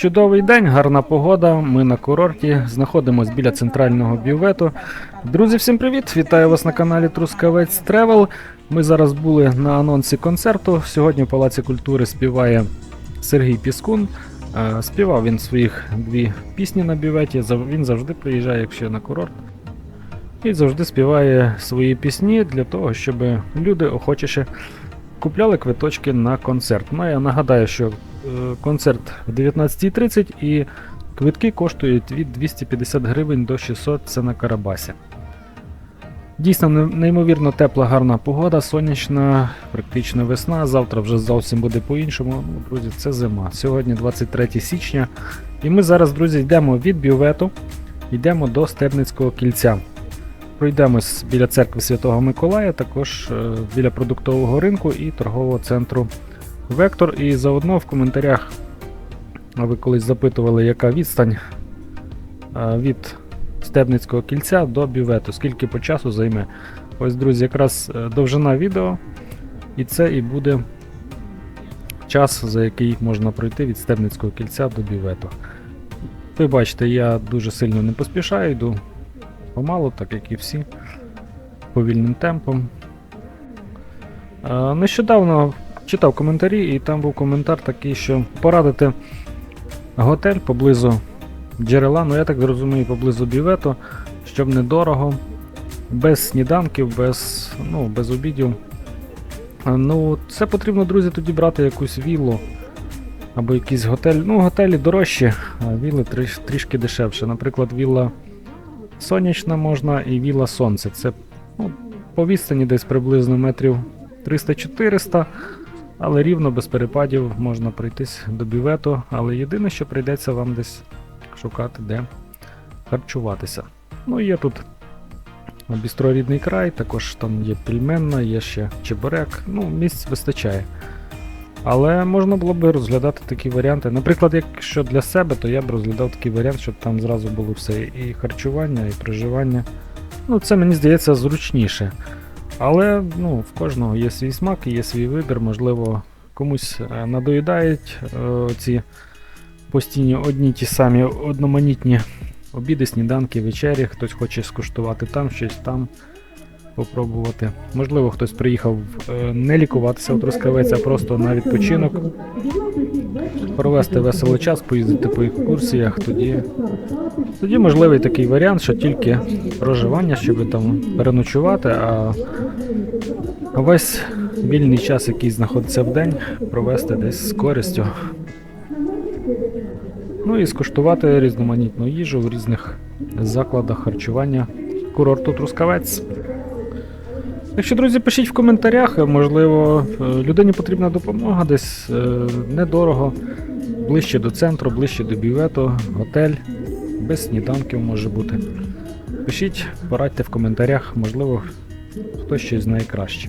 Чудовий день, гарна погода. Ми на курорті, знаходимося біля центрального бювету. Друзі, всім привіт! Вітаю вас на каналі Трускавець Тревел. Ми зараз були на анонсі концерту. Сьогодні в Палаці культури співає Сергій Піскун. Е, Співав він своїх дві пісні на бюветі. Він завжди приїжджає, якщо на курорт. І завжди співає свої пісні для того, щоб люди охочіше купляли квиточки на концерт. Ну, я нагадаю, що концерт в 19.30 і квитки коштують від 250 гривень до 600 це на Карабасі. Дійсно неймовірно тепла, гарна погода, сонячна, практично весна. Завтра вже зовсім буде по-іншому. Ну, друзі, це зима. Сьогодні 23 січня. І ми зараз, друзі, йдемо від бювету, йдемо до Стебницького кільця. Пройдемось біля церкви Святого Миколая, також е, біля продуктового ринку і торгового центру Вектор. І заодно в коментарях ви колись запитували, яка відстань від Стебницького кільця до бювету, скільки по часу займе. Ось, друзі, якраз е, довжина відео, і це і буде час, за який можна пройти від Стебницького кільця до бювету. Ви бачите, я дуже сильно не поспішаю, йду помалу, так як і всі, повільним темпом. Е, Нещодавно читав коментарі, і там був коментар такий, що порадити готель поблизу джерела, ну я так розумію, поблизу бювету, щоб недорого, без сніданків, без, ну, без обідів. Ну, це потрібно, друзі, тоді брати якусь віллу або якийсь готель. Ну, готелі дорожчі, а вілли тріш, трішки дешевше. Наприклад, вілла сонячна можна і вілла сонце. Це ну, по відстані десь приблизно метрів 300-400, але рівно без перепадів можна пройтись до бювету. Але єдине, що прийдеться вам десь шукати, де харчуватися. Ну, є тут бістро рідний край, також там є пельменна, є ще чебурек. Ну, місць вистачає. Але можна було б розглядати такі варіанти. Наприклад, якщо для себе, то я б розглядав такий варіант, щоб там зразу було все і харчування, і проживання. Ну, це мені здається зручніше. Але ну, в кожного є свій смак і є свій вибір. Можливо, комусь е, надоїдають е, ці постійні одні ті самі одноманітні обіди, сніданки, вечері. Хтось хоче скуштувати там щось там попробувати. Можливо, хтось приїхав е, не лікуватися у Трускавець, а просто на відпочинок, провести веселий час, поїздити по екскурсіях. Тоді, тоді можливий такий варіант, що тільки проживання, щоб там переночувати, а весь вільний час, який знаходиться в день, провести десь з користю. Ну і скуштувати різноманітну їжу в різних закладах харчування курорту Трускавець. Так що, друзі, пишіть в коментарях, е, можливо, е, людині потрібна допомога десь е, недорого, ближче до центру, ближче до бювету, готель, без сніданків може бути. Пишіть, порадьте в коментарях, можливо, хтось щось знає краще.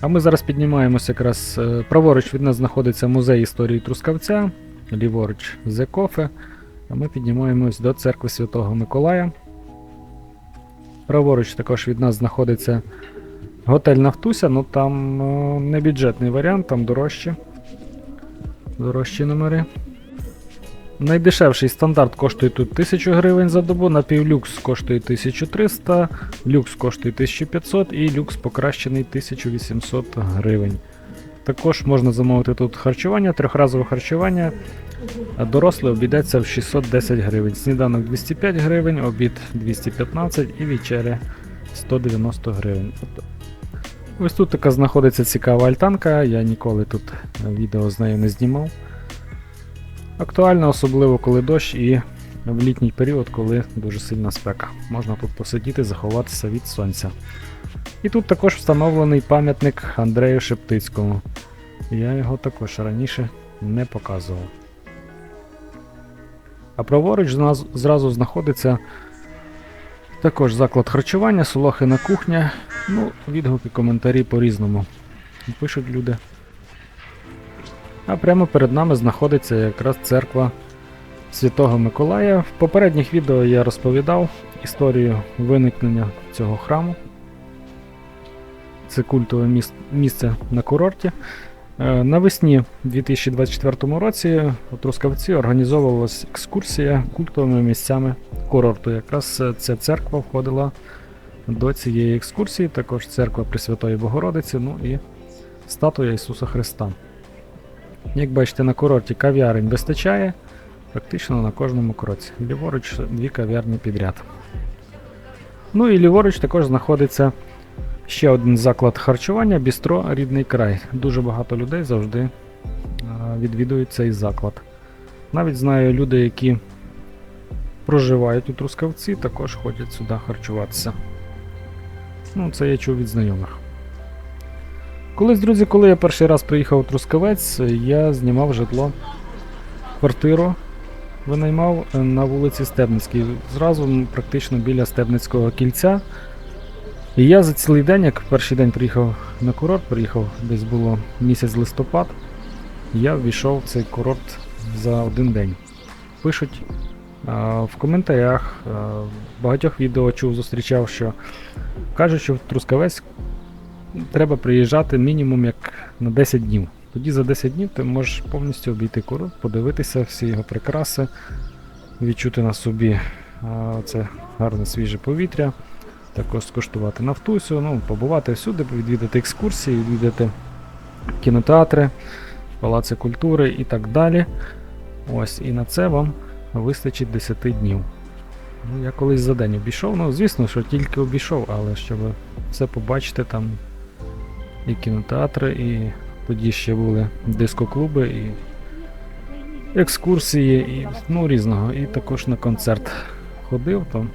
А ми зараз піднімаємося якраз праворуч від нас знаходиться музей історії Трускавця, ліворуч Coffee, а ми піднімаємось до церкви Святого Миколая. Праворуч також від нас знаходиться готель Нафтуся, ну там е, не бюджетний варіант, там дорожче. Дорожчі номери. Найдешевший стандарт коштує тут 1000 гривень за добу, напівлюкс коштує 1300, люкс коштує 1500 і люкс покращений 1800 гривень. Також можна замовити тут харчування, трьохразове харчування. А Дорослий обійдеться в 610 гривень. Сніданок 205 гривень, обід 215 і вечеря 190 гривень. Ось тут така знаходиться цікава альтанка, я ніколи тут відео з нею не знімав. Актуально, особливо коли дощ і в літній період, коли дуже сильна спека. Можна тут посидіти, заховатися від сонця. І тут також встановлений пам'ятник Андрею Шептицькому. Я його також раніше не показував. А праворуч зразу знаходиться також заклад харчування, Солохина кухня. Ну, відгуки, коментарі по-різному. Пишуть люди. А прямо перед нами знаходиться якраз церква Святого Миколая. В попередніх відео я розповідав історію виникнення цього храму. Це культове місце на курорті. Е, Навесні 2024 році у Трускавці організовувалась екскурсія культовими місцями курорту. Якраз е, ця церква входила до цієї екскурсії, також церква Пресвятої Богородиці, ну і статуя Ісуса Христа. Як бачите, на курорті кав'ярень вистачає практично на кожному кроці. Ліворуч дві кав'ярні підряд. Ну і ліворуч також знаходиться ще один заклад харчування Бістро Рідний край. Дуже багато людей завжди відвідують цей заклад. Навіть знаю люди, які проживають у Трускавці, також ходять сюди харчуватися. Ну, це я чув від знайомих. Колись, друзі, коли я перший раз приїхав у Трускавець, я знімав житло, квартиру винаймав е, на вулиці Стебницькій, зразу практично біля Стебницького кільця. І я за цілий день, як перший день приїхав на курорт, приїхав десь було місяць листопад, я ввійшов в цей курорт за один день. Пишуть а, в коментарях, а, багатьох відео чув, зустрічав, що кажуть, що в Трускавець треба приїжджати мінімум як на 10 днів. Тоді за 10 днів ти можеш повністю обійти курорт, подивитися всі його прикраси, відчути на собі а, це гарне свіже повітря, також скуштувати нафтусю, ну, побувати всюди, відвідати екскурсії, відвідати кінотеатри, палаци культури і так далі. Ось, і на це вам вистачить 10 днів. Ну, я колись за день обійшов. Ну, звісно, що тільки обійшов, але щоб все побачити, там і кінотеатри, і тоді ще були дискоклуби, і екскурсії, і ну, різного. І також на концерт ходив там.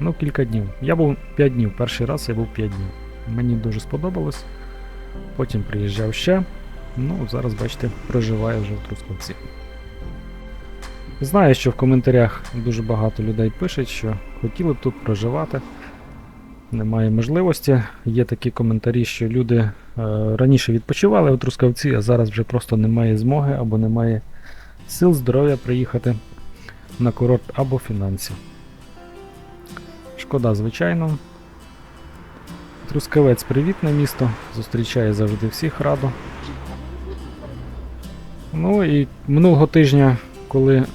Ну, кілька днів. Я був 5 днів. Перший раз я був 5 днів. Мені дуже сподобалось. Потім приїжджав ще. Ну, зараз, бачите, проживаю вже в Трускавці. Знаю, що в коментарях дуже багато людей пишуть, що хотіли б тут проживати. Немає можливості. Є такі коментарі, що люди е, раніше відпочивали у Трускавці, а зараз вже просто немає змоги або немає сил, здоров'я приїхати на курорт або фінансів. Шкода, звичайно. Трускавець привітне місто, зустрічає завжди всіх радо. Ну і минулого тижня, коли е,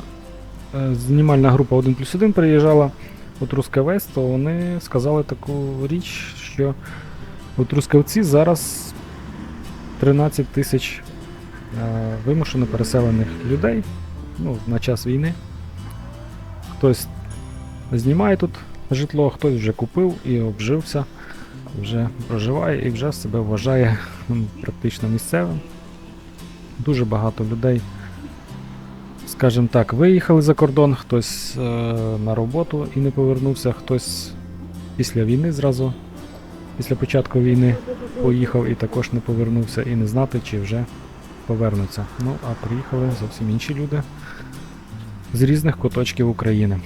знімальна група 1 плюс 1 приїжджала у Трускавець, то вони сказали таку річ, що у Трускавці зараз 13 тисяч е, вимушено переселених людей ну, на час війни. Хтось знімає тут житло, хтось вже купив і обжився, вже проживає і вже себе вважає практично місцевим. Дуже багато людей, скажімо так, виїхали за кордон, хтось е, на роботу і не повернувся, хтось після війни зразу, після початку війни поїхав і також не повернувся, і не знати, чи вже повернуться. Ну, а приїхали зовсім інші люди з різних куточків України.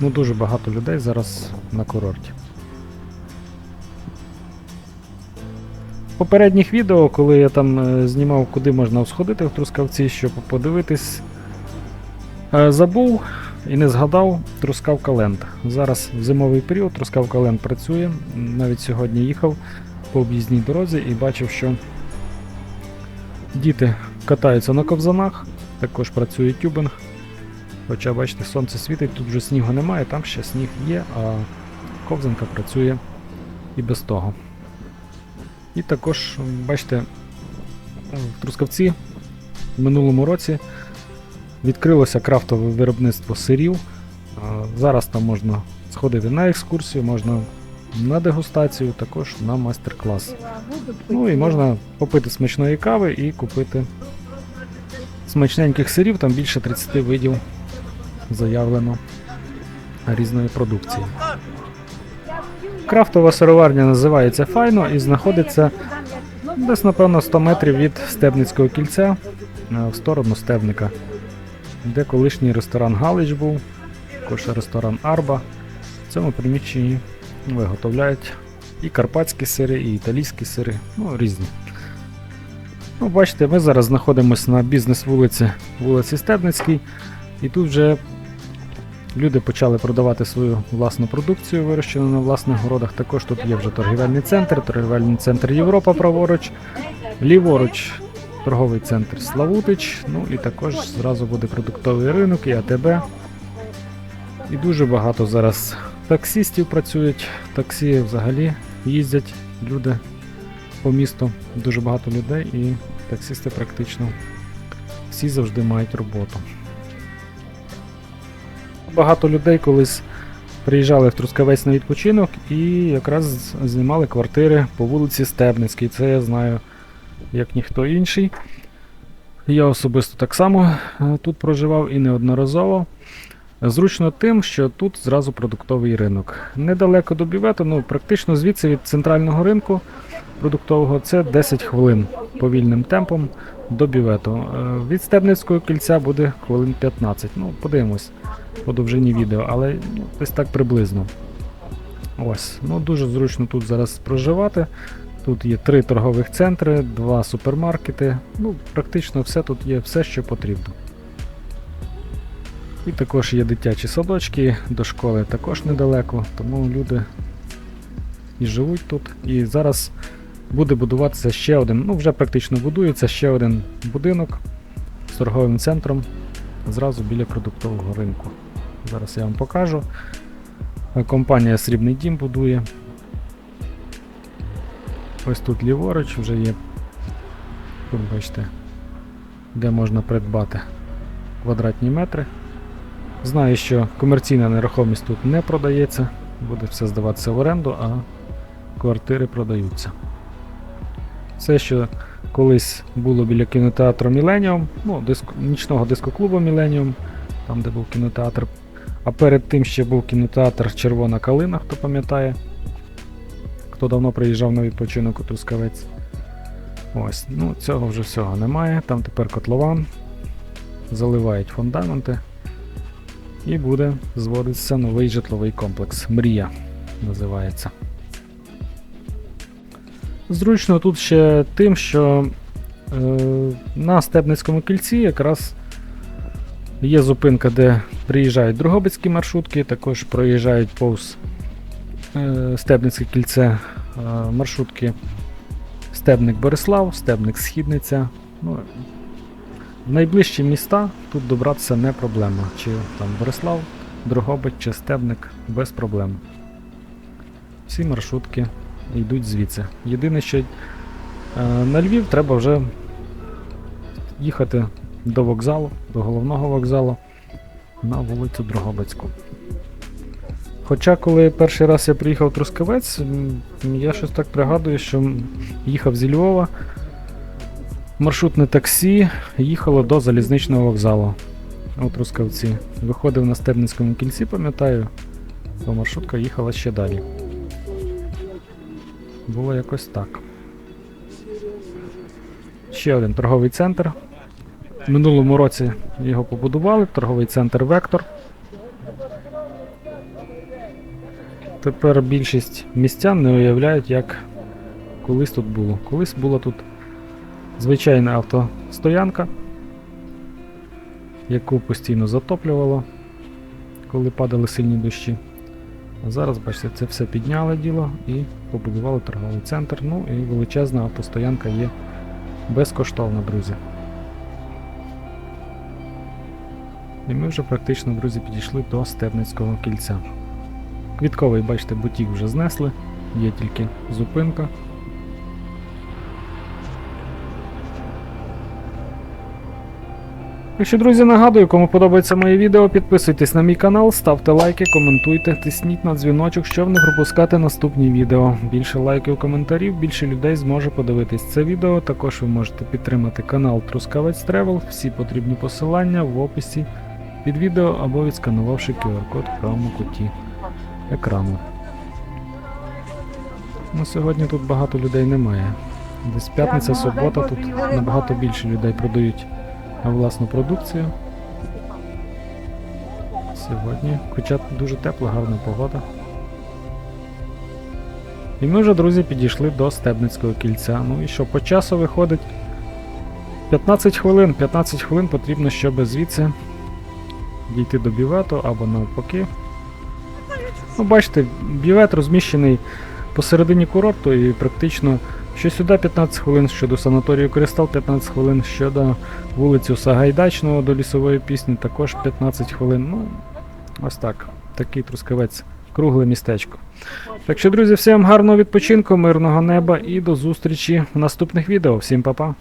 Ну, дуже багато людей зараз на курорті. Попередніх відео, коли я там е, знімав, куди можна сходити в Трускавці, щоб подивитись, е, забув і не згадав Трускавка Ленд. Зараз в зимовий період Трускавка Ленд працює. Навіть сьогодні їхав по об'їзній дорозі і бачив, що діти катаються на ковзанах, також працює тюбинг. Хоча, бачите, сонце світить, тут вже снігу немає, там ще сніг є, а ковзанка працює і без того. І також, бачите, в Трускавці в минулому році відкрилося крафтове виробництво сирів. Зараз там можна сходити на екскурсію, можна на дегустацію, також на майстер-клас. Ну і можна попити смачної кави і купити смачненьких сирів, там більше 30 видів заявлено різної продукції. Крафтова сироварня називається Файно і знаходиться десь, напевно, 100 метрів від Стебницького кільця е, в сторону Стебника, де колишній ресторан Галич був, також ресторан Арба. В цьому приміщенні виготовляють і карпатські сири, і італійські сири, ну різні. Ну, бачите, ми зараз знаходимося на бізнес-вулиці вулиці Стебницькій, і тут вже Люди почали продавати свою власну продукцію, вирощену на власних городах. Також тут є вже торгівельний центр, торгівельний центр Європа праворуч, ліворуч торговий центр Славутич. Ну і також зразу буде продуктовий ринок і АТБ. І дуже багато зараз таксістів працюють. Таксі взагалі їздять люди по місту. Дуже багато людей і таксісти практично всі завжди мають роботу. Багато людей колись приїжджали в Трускавець на відпочинок і якраз знімали квартири по вулиці Стебницькій. Це я знаю як ніхто інший. Я особисто так само е, тут проживав і неодноразово. Зручно тим, що тут зразу продуктовий ринок. Недалеко до бювету, ну практично звідси від центрального ринку продуктового це 10 хвилин повільним темпом до бювету. Е, Від Стебницького кільця буде хвилин 15. Ну, подивимось по довжині відео, але ну, десь так приблизно. Ось, ну дуже зручно тут зараз проживати. Тут є три торгових центри, два супермаркети. Ну, практично все тут є все, що потрібно. І також є дитячі садочки, до школи також недалеко, тому люди і живуть тут. І зараз буде будуватися ще один, ну вже практично будується ще один будинок з торговим центром зразу біля продуктового ринку. Зараз я вам покажу. Компанія Срібний Дім будує. Ось тут ліворуч вже є. Тут бачите, де можна придбати квадратні метри. Знаю, що комерційна нерухомість тут не продається, буде все здаватися в оренду, а квартири продаються. Все, що колись було біля кінотеатру Міленіум, ну, диско, нічного дискоклубу Міленіум, там де був кінотеатр. А перед тим ще був кінотеатр Червона Калина, хто пам'ятає, хто давно приїжджав на відпочинок у Трускавець. Ось, ну цього вже всього немає. Там тепер котлован, заливають фундаменти. І буде зводитися новий житловий комплекс. Мрія називається. Зручно тут ще тим, що е, на Стебницькому кільці якраз є зупинка, де приїжджають Другобицькі маршрутки, також проїжджають повз е, Стебницьке кільце е, маршрутки Стебник Борислав, Стебник Східниця. Ну, найближчі міста тут добратися не проблема. Чи там Борислав, Дрогобич чи Стебник без проблем. Всі маршрутки йдуть звідси. Єдине, що е, на Львів треба вже їхати до вокзалу, до головного вокзалу на вулицю Дрогобицьку. Хоча, коли перший раз я приїхав в Трускавець, я щось так пригадую, що їхав зі Львова. Маршрутне таксі їхало до залізничного вокзалу у Трускавці. Виходив на Стебницькому кільці, пам'ятаю, то маршрутка їхала ще далі. Було якось так. Ще один торговий центр. В минулому році його побудували, торговий центр Вектор. Тепер більшість містян не уявляють, як колись тут було. Колись була тут звичайна автостоянка, яку постійно затоплювало, коли падали сильні дощі. Зараз, бачите, це все підняли діло і побудували торговий центр. Ну і величезна автостоянка є безкоштовна, друзі. І ми вже практично, друзі, підійшли до Стебницького кільця. Квітковий, бачите, бутік вже знесли, є тільки зупинка. Якщо, друзі, нагадую, кому подобається моє відео, підписуйтесь на мій канал, ставте лайки, коментуйте, тисніть на дзвіночок, щоб не пропускати наступні відео. Більше лайків, коментарів, більше людей зможе подивитись це відео. Також ви можете підтримати канал Трускавець Тревел. Всі потрібні посилання в описі під відео або відсканувавши QR-код в правому куті екрану. Ну, сьогодні тут багато людей немає. Десь п'ятниця, субота, тут набагато більше людей продають власну продукцію. Сьогодні, хоча дуже тепла, гарна погода. І ми вже, друзі, підійшли до Стебницького кільця. Ну і що, по часу виходить 15 хвилин. 15 хвилин потрібно, щоб звідси дійти до бювету або навпаки. Ну, бачите, бювет розміщений посередині курорту і практично що сюди 15 хвилин, щодо санаторію Кристал 15 хвилин, щодо вулицю Сагайдачного до лісової пісні також 15 хвилин. Ну, ось так. Такий трускавець. Кругле містечко. Так що, друзі, всім гарного відпочинку, мирного неба і до зустрічі в наступних відео. Всім па-па!